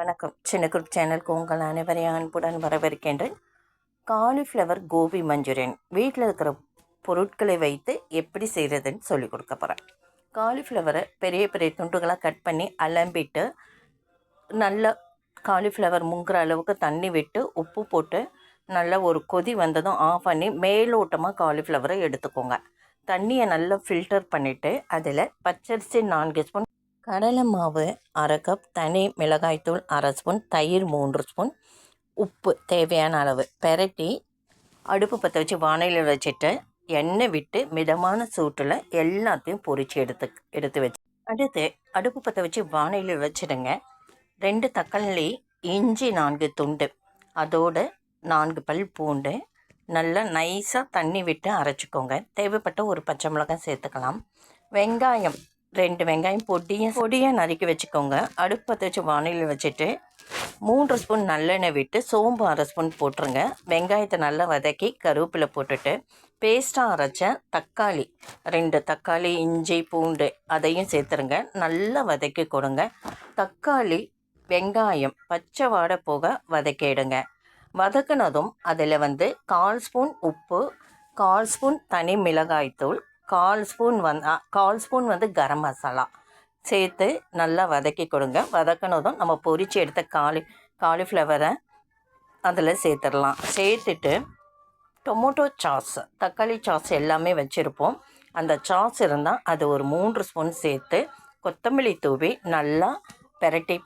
வணக்கம். சின்ன குரூப் சேனலுக்கு உங்கள் அனைவரையும் அன்புடன் வரவேற்கின்றேன். காலிஃப்ளவர் கோபி மஞ்சூரியன் வீட்டில் இருக்கிற பொருட்களை வைத்து எப்படி செய்கிறதுன்னு சொல்லி கொடுக்க போகிறேன் காலிஃப்ளவரை பெரிய பெரிய துண்டுகளாக கட் பண்ணி அலம்பிட்டு நல்ல காலிஃப்ளவர் முங்குற அளவுக்கு தண்ணி விட்டு உப்பு போட்டு நல்லா ஒரு கொதி வந்ததும் ஆஃப் பண்ணி மேலோட்டமாக காலிஃப்ளவரை எடுத்துக்கோங்க. தண்ணியை நல்லா ஃபில்டர் பண்ணிவிட்டு அதில் பச்சரிசி நான்கு ஸ்பூன் கடலை மாவு அரை கப் தனி மிளகாய்த்தூள் அரை ஸ்பூன் தயிர் மூன்று ஸ்பூன் உப்பு தேவையான அளவு. பெரட்டி அடுப்பு பற்ற வச்சு வானையில் வச்சுட்டு எண்ணெய் விட்டு மிதமான சூட்டில் எல்லாத்தையும் பொறிச்சு எடுத்து எடுத்து வச்சு. அடுத்து அடுப்பு பற்ற வச்சு வானையில் வச்சுடுங்க. ரெண்டு தக்காளி இஞ்சி நான்கு துண்டு. அதோடு நான்கு பல் பூண்டு. நல்லா நைஸாக தண்ணி விட்டு அரைச்சிக்கோங்க. தேவைப்பட்ட ஒரு பச்சை மிளகாய் சேர்த்துக்கலாம். வெங்காயம் ரெண்டு வெங்காயம் பொடியும் பொடியாக நறுக்கி வச்சுக்கோங்க. அடுப்பத்தை வச்சு வானிலையில் வச்சுட்டு மூன்று ஸ்பூன் நல்லெண்ணெய் விட்டு சோம்பு அரை ஸ்பூன் போட்டுருங்க. வெங்காயத்தை நல்லா வதக்கி கருவேப்பிலை போட்டுட்டு பேஸ்ட்டாக அரைச்ச தக்காளி ரெண்டு தக்காளி இஞ்சி பூண்டு அதையும் சேர்த்துருங்க. நல்லா வதக்கி கொடுங்க. தக்காளி வெங்காயம் பச்சை வாடை போக வதக்கிடுங்க வதக்குனதும் அதில் வந்து கால் ஸ்பூன் உப்பு கால் ஸ்பூன் தனி மிளகாய்த்தூள் கால் ஸ்பூன் வந் கால் ஸ்பூன் வந்து கரம் மசாலா. சேர்த்து நல்லா வதக்கி கொடுங்க. வதக்கினதும் நம்ம பொரித்து எடுத்த காலி காலிஃப்ளவரை அதில் சேர்த்துடலாம். சேர்த்துட்டு டொமோட்டோ சாஸ் தக்காளி சாஸ் எல்லாமே வச்சுருப்போம். அந்த சாஸ் இருந்தால் அது ஒரு மூன்று ஸ்பூன் சேர்த்து கொத்தமல்லி தூவி நல்லா பெரட்டி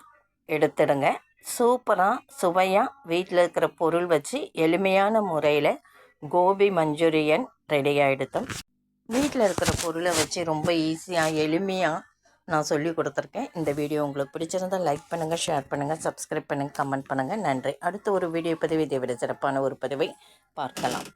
எடுத்துடுங்க. சூப்பராக சுவையாக வீட்டில் இருக்கிற பொருள் வச்சு எளிமையான முறையில் கோபி மஞ்சூரியன் ரெடி ஆகிடுத்தோம் வீட்டில் இருக்கிற பொருளை வச்சு ரொம்ப ஈஸியாக எளிமையாக நான் சொல்லி கொடுத்துருக்கேன். இந்த வீடியோ உங்களுக்கு பிடிச்சிருந்தால் லைக் பண்ணுங்கள் ஷேர் பண்ணுங்கள் சப்ஸ்கிரைப் பண்ணுங்கள் கமெண்ட் பண்ணுங்கள் நன்றி. அடுத்த ஒரு வீடியோ பதிவு இதை விட சிறப்பான ஒரு பதிவை பார்க்கலாம்.